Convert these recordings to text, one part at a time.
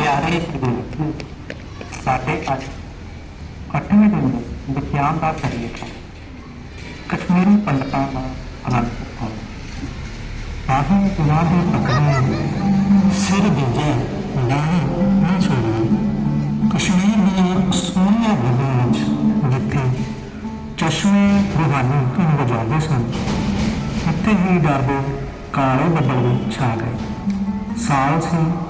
ਪਿਆਰੇ ਸ਼੍ਰੀ ਸਾਡੇ ਅੱਜ ਅੱਠਵੇਂ ਦਿਨ ਦੇ ਦਾ ਸਰੀਰ ਕਸ਼ਮੀਰੀ ਪੰਡਤਾਂ ਦਾ ਅਨੰਦ ਉਠਾਓ ਆਹੇ ਗੁਨਾਹ ਦੇ ਪਕੜੇ ਸਿਰ ਵਿਜੇ ਨਾ ਨਾ ਛੋੜੋ ਕਸ਼ਮੀਰ ਦੀਆਂ ਸੋਹਣੀਆਂ ਨਦੀਆਂ ਵਿੱਚ ਜਿੱਥੇ ਚਸ਼ਮੇ ਰੂਹਾਨੀ ਧੁਨ ਵਜਾਉਂਦੇ ਸਨ। ਉੱਥੇ ਹੀ ਡਰਦੇ ਕਾਲੇ ਬੱਦਲ ਛਾ ਗਏ। ਸਾਲ ਸੀ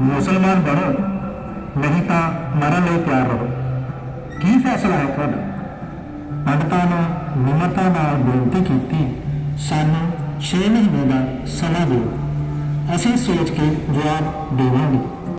ਮੁਸਲਮਾਨ ਬਣੋ, ਨਹੀਂ ਤਾਂ ਮਰਨ ਲਈ ਤਿਆਰ ਰਹੋ। ਕੀ ਫੈਸਲਾ ਹੈ ਤੁਹਾਡਾ? ਪੰਡਤਾਂ ਨੂੰ ਨਿਮਰਤਾ ਨਾਲ ਬੇਨਤੀ ਕੀਤੀ, ਸਾਨੂੰ 6 ਮਹੀਨੇ ਦਾ ਸਮਾਂ ਦਿਓ। ਅਸੀਂ ਸੋਚ ਕੇ ਜਵਾਬ ਦੇਵਾਂਗੇ।